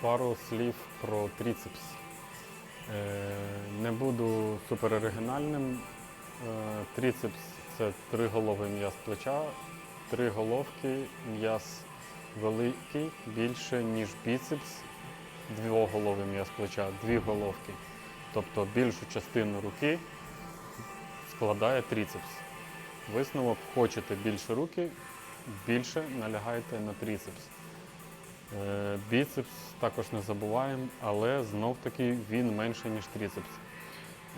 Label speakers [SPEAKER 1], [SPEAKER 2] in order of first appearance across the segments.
[SPEAKER 1] пару слів про тріцепс. Е, Не буду супер оригінальним. Е, Тріцепс це триголовий м'яз плеча, три головки, м'яз великий, більше, ніж біцепс, двоголовий м'яз плеча, дві головки. Тобто більшу частину руки складає тріцепс. Висновок, хочете більше руки, більше налягайте на тріцепс. Е, Біцепс також не забуваємо, але знов таки він менше, ніж тріцепс.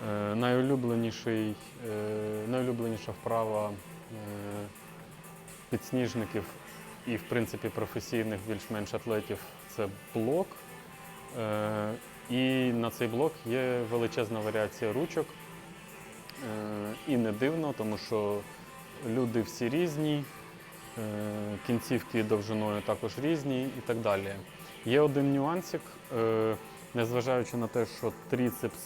[SPEAKER 1] Е, Найулюбленіший, е, найулюбленіша вправа підсніжників і, в принципі, професійних більш-менш атлетів це блок. І на цей блок є величезна варіація ручок. І не дивно, тому що люди всі різні, кінцівки довжиною також різні і так далі. Є один нюансик, е, незважаючи на те, що тріцепс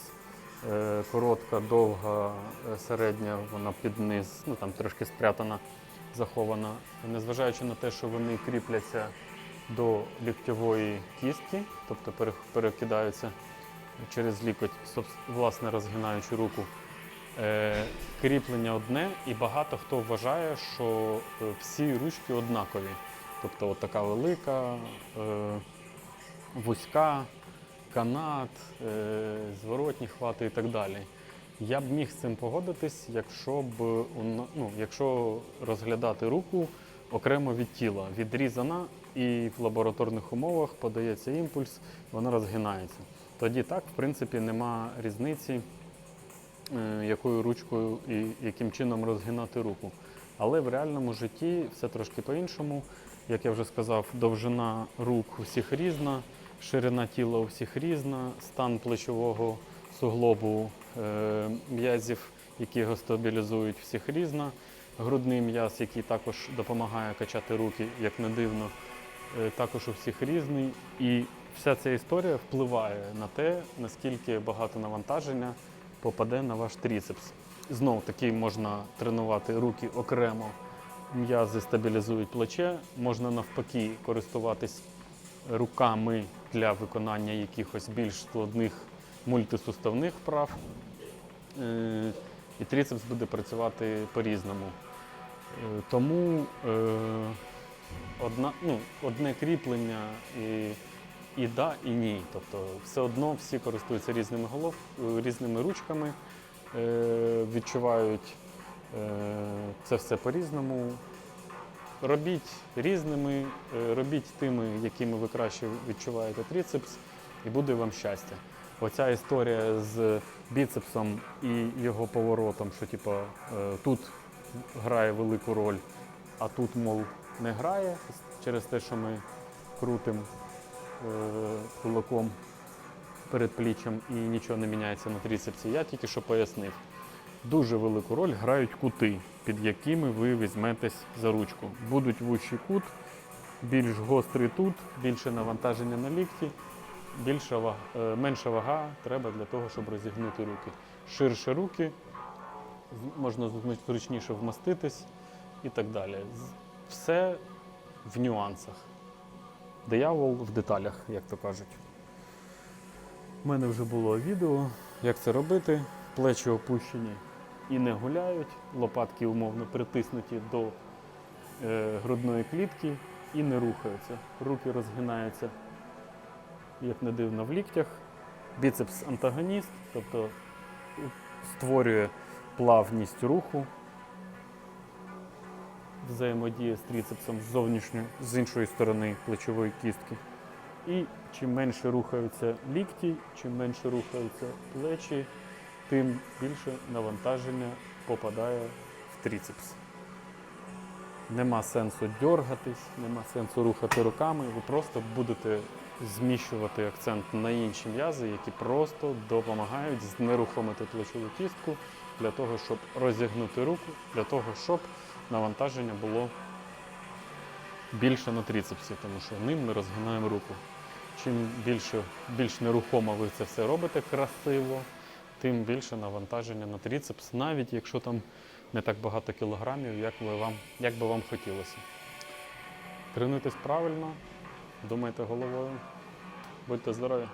[SPEAKER 1] е, коротка, довга, е, середня, вона під низ, ну там трошки спрятана, захована. Незважаючи на те, що вони кріпляться до ліктьової кістки, тобто перекидаються через лікоть, власне розгинаючи руку. Е, кріплення одне, і багато хто вважає, що е, всі ручки однакові. Тобто от така велика, е, вузька, канат, зворотні хвати і так далі. Я б міг з цим погодитись, якщо б ну, якщо розглядати руку окремо від тіла, відрізана і в лабораторних умовах подається імпульс, вона розгинається. Тоді так, в принципі, нема різниці якою ручкою і яким чином розгинати руку. Але в реальному житті все трошки по-іншому. Як я вже сказав, довжина рук у всіх різна, ширина тіла у всіх різна, стан плечового суглобу е, м'язів, які його стабілізують, всіх різна. Грудний м'яз, який також допомагає качати руки, як не дивно, е, також у всіх різний. І вся ця історія впливає на те, наскільки багато навантаження попаде на ваш тріцепс. Знов таки можна тренувати руки окремо, м'язи стабілізують плече, можна навпаки користуватись руками для виконання якихось більш складних мультисуставних вправ. Е, І тріцепс буде працювати по-різному. Е, Тому е, одна, ну, одне кріплення і, і да, і ні. Тобто все одно всі користуються різними голов, е, різними ручками, е, відчувають е, це все по-різному. Робіть різними, робіть тими, якими ви краще відчуваєте тріцепс, і буде вам щастя. Оця історія з біцепсом і його поворотом, що типу, тут грає велику роль, а тут, мов, не грає через те, що ми крутимо кулаком перед пліччям і нічого не міняється на тріцепсі. Я тільки що пояснив. Дуже велику роль грають кути, під якими ви візьметесь за ручку. Будуть вущий кут, більш гострий тут, більше навантаження на лікті, більша вага, е, менша вага треба для того, щоб розігнути руки. Ширше руки, можна зручніше вмоститись і так далі. Все в нюансах. Диявол в деталях, як то кажуть. У мене вже було відео, як це робити. Плечі опущені і не гуляють, лопатки умовно притиснуті до е, грудної клітки і не рухаються. Руки розгинаються, як не дивно, в ліктях. Біцепс антагоніст, тобто створює плавність руху, взаємодія з тріцепсом з зовнішньої, з іншої сторони плечової кістки. І чим менше рухаються лікті, чим менше рухаються плечі, тим більше навантаження попадає в тріцепс. Нема сенсу дергатись, нема сенсу рухати руками. Ви просто будете зміщувати акцент на інші м'язи, які просто допомагають знерухомити плечову кістку для того, щоб розігнути руку, для того, щоб навантаження було більше на тріцепсі, тому що ним ми розгинаємо руку. Чим більше, більш нерухомо ви це все робите красиво, тим більше навантаження на тріцепс, навіть якщо там не так багато кілограмів, як, ви вам, як би вам хотілося. Тренуйтесь правильно, думайте головою. Будьте здорові!